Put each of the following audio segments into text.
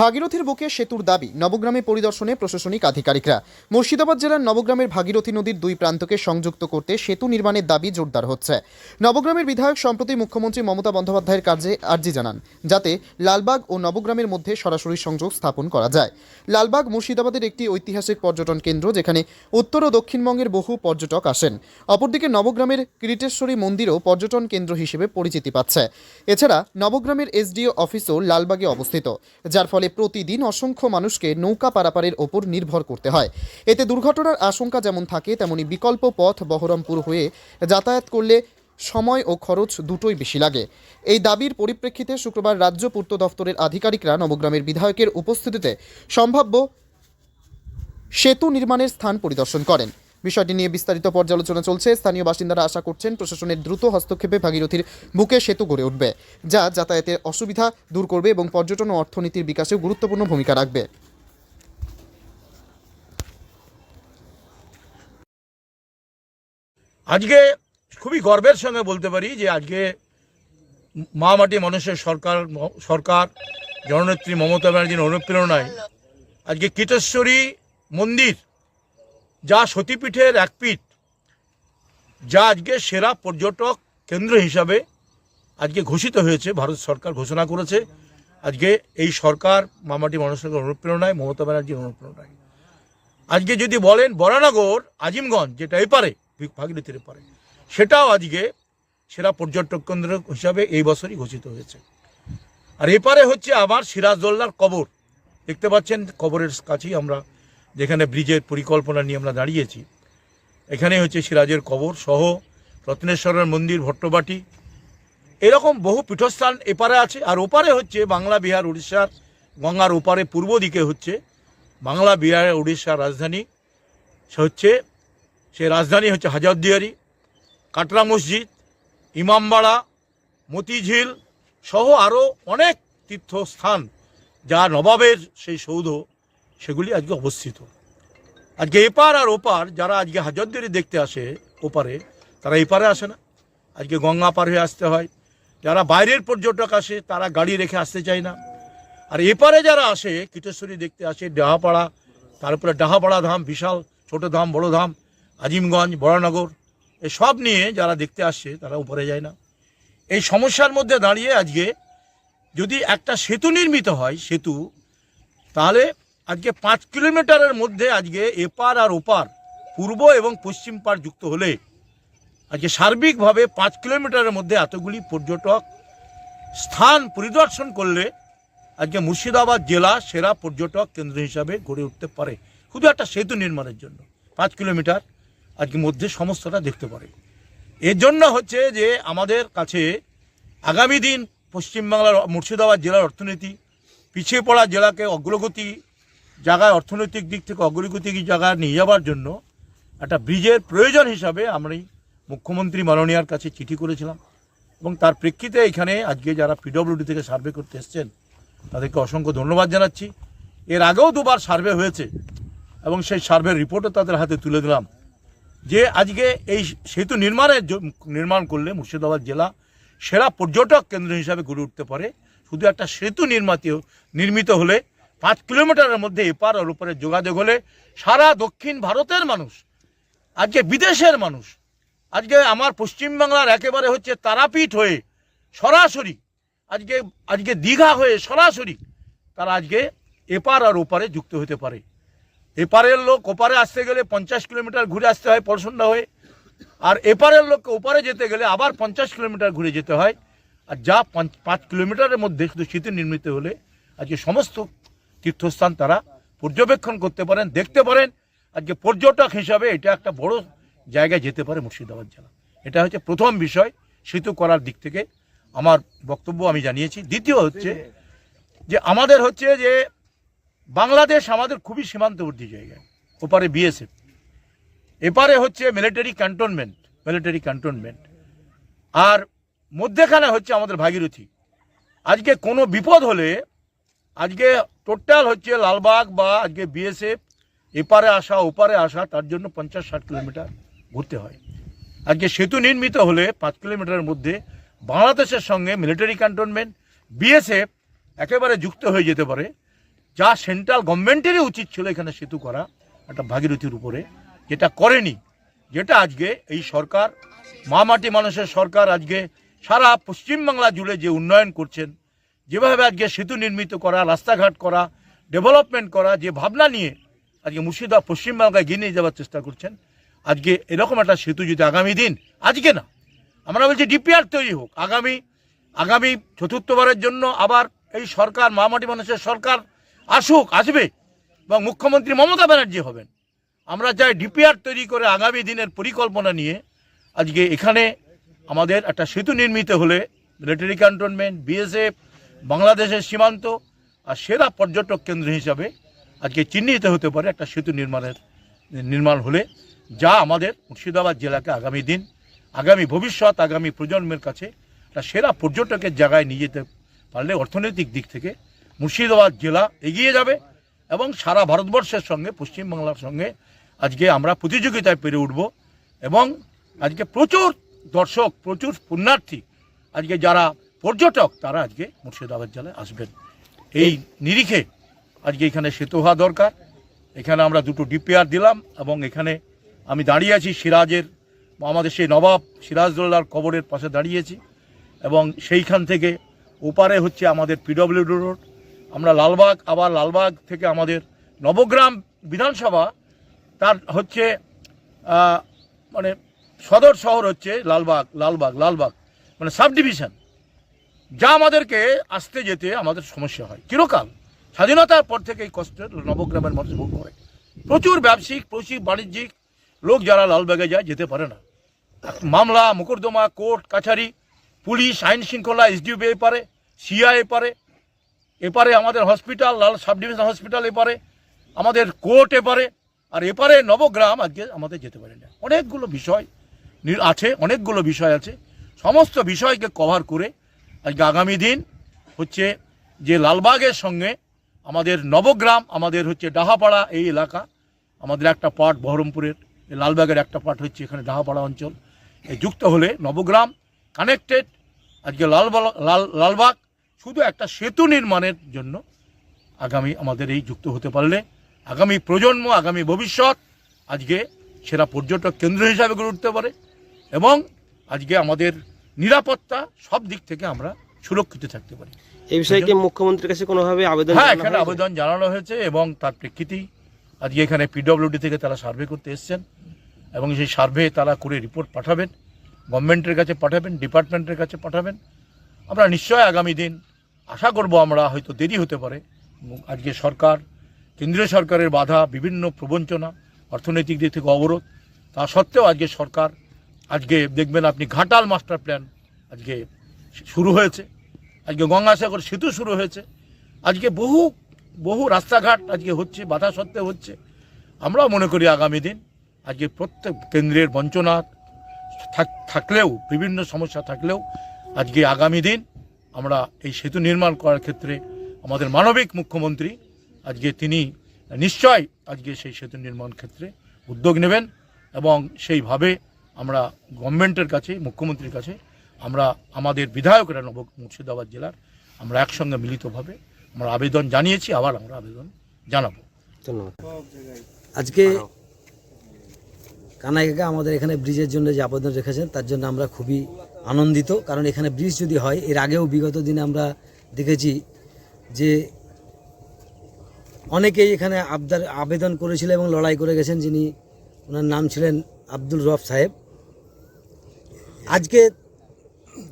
ভাগীরথীর বুকে সেতুর দাবি, নবগ্রামে পরিদর্শনে প্রশাসনিক আধিকারিকরা। মুর্শিদাবাদ জেলার নবগ্রামের ভাগীরথী নদীর দুই প্রান্তকে সংযুক্ত করতে সেতু নির্মাণের দাবি জোরদার হচ্ছে। নবগ্রামের বিধায়ক সম্প্রতি মুখ্যমন্ত্রী মমতা বন্দ্যোপাধ্যায়ের কার্যে আর্জি জানান, যাতে লালবাগ ও নবগ্রামের মধ্যে সরাসরি সংযোগ স্থাপন করা যায়। লালবাগ মুর্শিদাবাদের একটি ঐতিহাসিক পর্যটন কেন্দ্র, যেখানে উত্তর ও দক্ষিণবঙ্গের বহু পর্যটক আসেন। অপরদিকে নবগ্রামের কিরিটেশ্বরী মন্দিরও পর্যটন কেন্দ্র হিসেবে পরিচিতি পাচ্ছে। এছাড়া নবগ্রামের এসডিও অফিসও লালবাগে অবস্থিত, যার ফলে প্রতিদিন অসংখ্য মানুষকে নৌকা পারাপারের ওপর নির্ভর করতে হয়। এতে দুর্ঘটনার আশঙ্কা যেমন থাকে, তেমনি বিকল্প পথ বহরমপুর হয়ে যাতায়াত করলে সময় ও খরচ দুটোই বেশি লাগে। এই দাবির পরিপ্রেক্ষিতে শুক্রবার রাজ্য পূর্ত দফতরের আধিকারিকরা নবগ্রামের বিধায়কের উপস্থিতিতে সম্ভাব্য সেতু নির্মাণের স্থান পরিদর্শন করেন। বিষয়টি নিয়ে বিস্তারিত পর্যালোচনা চলছে। স্থানীয় বাসিন্দারা আশা করছেন, প্রশাসনের দ্রুত হস্তক্ষেপে ভাগীরথীর বুকে সেতু গড়ে উঠবে, যা যাতায়াতের অসুবিধা দূর করবে এবং পর্যটন ও অর্থনীতির বিকাশেও গুরুত্বপূর্ণ ভূমিকা রাখবে। আজকে খুবই গর্বের সঙ্গে বলতে পারি যে আজকে মা মাটি মানুষের সরকার সরকার, জননেত্রী মমতা ব্যানার্জির অনুপ্রেরণায় আজকে কীটেশ্বরী মন্দির যা সতীপীঠের এক পীঠ, যা আজকে সেরা পর্যটক কেন্দ্র হিসাবে আজকে ঘোষিত হয়েছে, ভারত সরকার ঘোষণা করেছে। আজকে এই সরকার মামাটি মানুষের অনুপ্রেরণায়, মমতা ব্যানার্জির অনুপ্রেরণায়। আজকে যদি বলেন বরানগর, আজিমগঞ্জ, যেটা এপারে ভাগীরথীর এপারে, সেটাও আজকে সেরা পর্যটক কেন্দ্র হিসাবে এই বছরই ঘোষিত হয়েছে। আর এপারে হচ্ছে আমার সিরাজদোল্লার কবর। দেখতে পাচ্ছেন কবরের কাছেই আমরা যেখানে ব্রিজের পরিকল্পনা নিয়ে আমরা দাঁড়িয়েছি। এখানে হচ্ছে সিরাজের কবর সহ রত্নেশ্বরের মন্দির, ভট্টবাটি। এরকম বহু পীঠস্থান এপারে আছে। আর ওপারে হচ্ছে বাংলা বিহার উড়িষ্যার গঙ্গার ওপারে পূর্ব দিকে হচ্ছে বাংলা বিহার উড়িষ্যার রাজধানী। সে হচ্ছে, সে রাজধানী হচ্ছে হাজারদিয়ারি, কাটরা মসজিদ, ইমামবাড়া, মতিঝিল সহ আরও অনেক তীর্থস্থান, যা নবাবের সেই সৌধ সেগুলি আজকে অবস্থিত। আজকে এপার আর ওপার যারা আজকে হাজারদিয়ারি দেখতে আসে ওপারে তারা এপারে আসে না। আজকে গঙ্গা পার হয়ে আসতে হয়। যারা বাইরের পর্যটক আসে, তারা গাড়ি রেখে আসতে চায় না। আর এপারে যারা আসে, কীটেশ্বরী দেখতে আসে, ডাহাপাড়া তারপরে ডাহাপাড়া ধাম, বিশাল, ছোট ধাম, বড় ধাম, আজিমগঞ্জ, বড়নগর এসব নিয়ে যারা দেখতে আসছে তারা উপরে যায় না। এই সমস্যার মধ্যে দাঁড়িয়ে আজকে যদি একটা সেতু নির্মিত হয়, সেতু, তাহলে আজকে পাঁচ কিলোমিটারের মধ্যে আজকে এপার আর ওপার, পূর্ব এবং পশ্চিম পার যুক্ত হলে আজকে সার্বিকভাবে পাঁচ কিলোমিটারের মধ্যে এতগুলি পর্যটক স্থান পরিদর্শন করলে আজকে মুর্শিদাবাদ জেলা সেরা পর্যটক কেন্দ্র হিসাবে গড়ে উঠতে পারে। শুধু একটা সেতু নির্মাণের জন্য। পাঁচ কিলোমিটার আজকে মধ্যে সমস্তটা দেখতে পারে। এর জন্য হচ্ছে যে আমাদের কাছে আগামী দিন পশ্চিমবাংলার মুর্শিদাবাদ জেলার অর্থনীতি, পিছিয়ে পড়া জেলাকে অগ্রগতি জায়গায় অর্থনৈতিক দিক থেকে অগ্রগতি জায়গায় নিয়ে যাওয়ার জন্য একটা ব্রিজের প্রয়োজন হিসাবে আমি মুখ্যমন্ত্রী মাননীয়ার কাছে চিঠি করেছিলাম। এবং তার প্রেক্ষিতে এখানে আজকে যারা পিডব্লিউডি থেকে সার্ভে করতে এসছেন, তাদেরকে অসংখ্য ধন্যবাদ জানাচ্ছি। এর আগেও দুবার সার্ভে হয়েছে এবং সেই সার্ভের রিপোর্টও তাদের হাতে তুলে দিলাম যে আজকে এই সেতু নির্মাণের নির্মাণ করলে মুর্শিদাবাদ জেলা সেরা পর্যটক কেন্দ্র হিসাবে গড়ে উঠতে পারে। শুধু একটা সেতু নির্মিত নির্মিত হলে পাঁচ কিলোমিটারের মধ্যে এপার আর ওপারে যোগাযোগ হলে সারা দক্ষিণ ভারতের মানুষ, আজকে বিদেশের মানুষ, আজকে আমার পশ্চিমবাংলার একেবারে হচ্ছে তারাপীঠ হয়ে সরাসরি, আজকে আজকে দীঘা হয়ে সরাসরি তারা আজকে এপার আর ওপারে যুক্ত হতে পারে। এপারের লোক ওপারে আসতে গেলে পঞ্চাশ কিলোমিটার ঘুরে আসতে হয় পড়শোনা হয়ে, আর এপারের লোককে ওপারে যেতে গেলে আবার পঞ্চাশ কিলোমিটার ঘুরে যেতে হয়। আর যা পাঁচ- কিলোমিটারের মধ্যে শুধু সেতু নির্মিত হলে আজকে সমস্ত তীর্থস্থান তারা পর্যবেক্ষণ করতে পারেন, দেখতে পারেন। আজকে পর্যটক হিসাবে এটা একটা বড় জায়গায় যেতে পারে মুর্শিদাবাদ জেলা। এটা হচ্ছে প্রথম বিষয় সেতু করার দিক থেকে। আমার বক্তব্য আমি জানিয়েছি। দ্বিতীয় হচ্ছে যে আমাদের হচ্ছে যে বাংলাদেশ আমাদের খুবই সীমান্তবর্তী জায়গায় ওপারে বিএসএফ এপারে হচ্ছে মিলিটারি ক্যান্টনমেন্ট মিলিটারি ক্যান্টনমেন্ট আর মধ্যেখানে হচ্ছে আমাদের ভাগীরথী। আজকে কোনো বিপদ হলে, আজকে টোটাল হচ্ছে লালবাগ বা আজকে বিএসএফ, এপারে আসা, ওপারে আসা, তার জন্য পঞ্চাশ ষাট কিলোমিটার ঘুরতে হয়। আজকে সেতু নির্মিত হলে পাঁচ কিলোমিটারের মধ্যে বাংলাদেশের সঙ্গে মিলিটারি ক্যান্টনমেন্ট বিএসএফ একেবারে যুক্ত হয়ে যেতে পারে, যা সেন্ট্রাল গভর্নমেন্টেরই উচিত ছিল এখানে সেতু করা, একটা ভাগীরথীর উপরে, যেটা করেনি, যেটা আজকে এই সরকার, মা মাটি মানুষের সরকার আজকে সারা পশ্চিমবাংলা জুড়ে যে উন্নয়ন করছেন যেভাবে আজকে সেতু নির্মিত করা, রাস্তাঘাট করা ডেভেলপমেন্ট করা, যে ভাবনা নিয়ে আজকে মুর্শিদাবাদ পশ্চিমবাংলায় গিয়ে নিয়ে যাওয়ার চেষ্টা করছেন, আজকে এরকম একটা সেতু যদি আগামী দিন, আজকে না, আমরা বলছি ডিপিআর তৈরি হোক, আগামী আগামী চতুর্থবারের জন্য আবার এই সরকার, মামাটি মানুষের সরকার আসুক, আসবে, এবং মুখ্যমন্ত্রী মমতা ব্যানার্জি হবেন। আমরা চাই ডিপিআর তৈরি করে আগামী দিনের পরিকল্পনা নিয়ে আজকে এখানে আমাদের একটা সেতু নির্মিত হলে মিলিটারি ক্যান্টনমেন্ট বিএসএফ বাংলাদেশের সীমান্ত আর সেরা পর্যটক কেন্দ্র হিসাবে আজকে চিহ্নিত হতে পারে একটা সেতু নির্মাণের, নির্মাণ হলে, যা আমাদের মুর্শিদাবাদ জেলাকে আগামী দিন, আগামী ভবিষ্যৎ, আগামী প্রজন্মের কাছে একটা সেরা পর্যটকের জায়গায় নিয়ে যেতে পারলে অর্থনৈতিক দিক থেকে মুর্শিদাবাদ জেলা এগিয়ে যাবে এবং সারা ভারতবর্ষের সঙ্গে, পশ্চিমবাংলার সঙ্গে আজকে আমরা প্রতিযোগিতায় পেরে উঠব এবং আজকে প্রচুর দর্শক, প্রচুর পুণ্যার্থী আজকে যারা পর্যটক তারা আজকে মুর্শিদাবাদ জেলায় আসবেন। এই নিরিখে আজকে এখানে সেতু হওয়া দরকার। এখানে আমরা দুটো ডিপিআর দিলাম এবং এখানে আমি দাঁড়িয়ে আছি সিরাজের, আমাদের সেই নবাব সিরাজদৌল্লার কবরের পাশে দাঁড়িয়েছি এবং সেইখান থেকে ওপারে হচ্ছে আমাদের পিডব্লিউডি রোড। আমরা লালবাগ, আবার লালবাগ থেকে আমাদের নবগ্রাম বিধানসভা, তার হচ্ছে মানে সদর শহর হচ্ছে লালবাগ লালবাগ লালবাগ মানে সাব ডিভিশন যা আমাদেরকে আসতে যেতে আমাদের সমস্যা হয়। চিরকাল। স্বাধীনতার পর থেকে এই কষ্ট নবগ্রামের মানুষ ভোগ করে। প্রচুর ব্যবসায়িক, প্রচুর বাণিজ্যিক লোক যারা লালবাগে যায়, যেতে পারে না। মামলা, মোকদ্দমা, কোর্ট, কাছারি, পুলিশ, আইন শৃঙ্খলা এসডিওবি এপারে সিআই এপারে এপারে আমাদের হসপিটাল, লাল সাব ডিভিশন হসপিটাল এপারে আমাদের কোর্ট এপারে আর এপারে নবগ্রাম, আজকে আমাদের যেতে পারে না। অনেকগুলো বিষয় আছে, অনেকগুলো বিষয় আছে। সমস্ত বিষয়কে কভার করে আজকে আগামী দিন হচ্ছে যে লালবাগের সঙ্গে আমাদের নবগ্রাম, আমাদের হচ্ছে ডাহাপাড়া এই এলাকা, আমাদের একটা পার্ট বহরমপুরের লালবাগের একটা পার্ট হচ্ছে এখানে ডাহাপাড়া অঞ্চল। এই যুক্ত হলে নবগ্রাম কানেক্টেড আজকে লালবাগ লাল, লালবাগ শুধু একটা সেতু নির্মাণের জন্য আগামী আমাদের এই যুক্ত হতে পারলে, আগামী প্রজন্ম, আগামী ভবিষ্যৎ আজকে সেরা পর্যটক কেন্দ্র হিসাবে গড়ে উঠতে পারে এবং আজকে আমাদের নিরাপত্তা সব দিক থেকে আমরা সুরক্ষিত থাকতে পারি। এই বিষয়ে কি মুখ্যমন্ত্রীর কাছে কোনোভাবে আবেদন হ্যাঁ এখানে আবেদন জানানো হয়েছে এবং তার প্রেক্ষিতেই আজকে এখানে পিডব্লিউডি থেকে তারা সার্ভে করতে এসছেন এবং সেই সার্ভে তারা করে রিপোর্ট পাঠাবেন গভর্নমেন্টের কাছে পাঠাবেন ডিপার্টমেন্টের কাছে পাঠাবেন। আমরা নিশ্চয় আগামী দিন আশা করব আমরা হয়তো দেরি হতে পারে। আজকে সরকার কেন্দ্রীয় সরকারের বাধা বিভিন্ন প্রবঞ্চনা অর্থনৈতিক দিক থেকে অবরোধ তা সত্ত্বেও আজকে সরকার আজকে দেখবেন আপনি ঘাটাল মাস্টার প্ল্যান আজকে শুরু হয়েছে। আজকে গঙ্গাসাগর সেতু শুরু হয়েছে। আজকে বহু বহু রাস্তাঘাট আজকে হচ্ছে, বাধা সত্ত্বেও হচ্ছে। আমরাও মনে করি আগামী দিন আজকে প্রত্যেক কেন্দ্রের বঞ্চনা থাক- থাকলেও, বিভিন্ন সমস্যা থাকলেও আজকে আগামী দিন আমরা এই সেতু নির্মাণ করার ক্ষেত্রে আমাদের মানবিক মুখ্যমন্ত্রী আজকে তিনি নিশ্চয় আজকে সেই সেতু নির্মাণ ক্ষেত্রে উদ্যোগ নেবেন এবং সেইভাবে আমরা গভর্নমেন্টের কাছে, মুখ্যমন্ত্রীর কাছে, আমরা আমাদের বিধায়করা নব মুর্শিদাবাদ জেলার, আমরা একসঙ্গে মিলিতভাবে আমরা আবেদন জানিয়েছি, আবার আমরা আবেদন জানাব। ধন্যবাদ। আজকে কানাইকাকা আমাদের এখানে ব্রিজের জন্য যে আবেদন রেখেছেন, তার জন্য আমরা খুবই আনন্দিত। কারণ এখানে ব্রিজ যদি হয়, এর আগেও বিগত দিনে আমরা দেখেছি যে অনেকেই এখানে আবদার আবেদন করেছিল এবং লড়াই করে গেছেন, যিনি ওনার নাম ছিলেন আব্দুল রব সাহেব। আজকে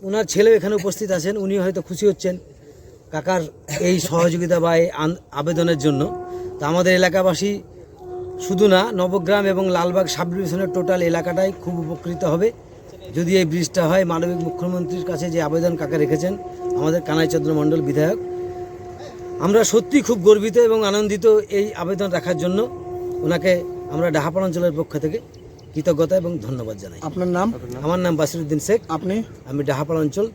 ওনার ছেলেও এখানে উপস্থিত আছেন, উনি হয়তো খুশি হচ্ছেন কাকার এই সহযোগিতা বা এই আবেদনের জন্য। তা আমাদের এলাকাবাসী শুধু না, নবগ্রাম এবং লালবাগ সাব ডিভিশনের টোটাল এলাকাটাই খুব উপকৃত হবে। যদি এই ব্রিজটা হয়, মানবিক মুখ্যমন্ত্রীর কাছে যে আবেদন কাকা রেখেছেন, আমাদের কানাইচন্দ্র মণ্ডল বিধায়ক। আমরা সত্যি খুব গর্বিত এবং আনন্দিত এই আবেদন রাখার জন্য। ওনাকে আমরা ডাহাপাড় অঞ্চলের পক্ষ থেকে কৃতজ্ঞতা এবং ধন্যবাদ জানাই। আপনার নাম? আমার নাম বাসিরুদ্দিন শেখ। আপনি? আমি ডাহাপাড় অঞ্চল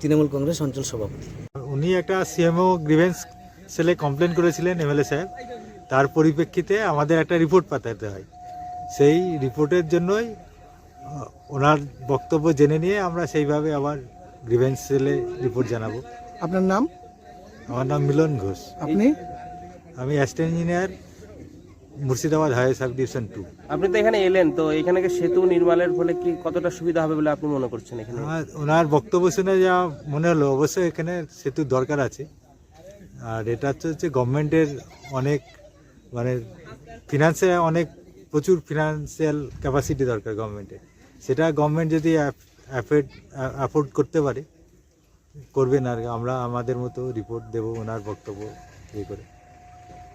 তৃণমূল কংগ্রেস অঞ্চল সভাপতি। উনি একটা সিএমও গ্রিভেন্স সেলে কমপ্লেন করেছিলেন এমএলএ সাহেব। তার পরিপ্রেক্ষিতে আমাদের একটা রিপোর্ট পাঠাতে হয়। সেই রিপোর্টের জন্যই ওনার বক্তব্য জেনে নিয়ে আমরা সেইভাবে আবার গ্রিভেন্স সেলে রিপোর্ট জানাব। আপনার নাম? আমার নাম মিলন ঘোষ। আপনি? আমি assistant engineer Murshidabad highway subdivision two আপনি তো এখানে এলেন তো এখানে সেতু নির্মাণের ফলে কি কতটা সুবিধা হবে বলে আপনি মনে করছেন এখানে? আমার ওনার বক্তব্য শুনে যা মনে হলো অবশ্যই এখানে সেতুর দরকার আছে। আর এটা হচ্ছে হচ্ছে গভর্নমেন্টের অনেক মানে ফিনান্সে অনেক প্রচুর ফিনান্সিয়াল ক্যাপাসিটি দরকার গভর্নমেন্টের। সেটা গভর্নমেন্ট যদি অ্যাফোর্ড অ্যাফোর্ড করতে পারে করবেন আর আমরা আমাদের মতো রিপোর্ট দেবো ওনার বক্তব্য ইয়ে করে।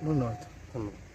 ধন্যবাদ। ধন্যবাদ।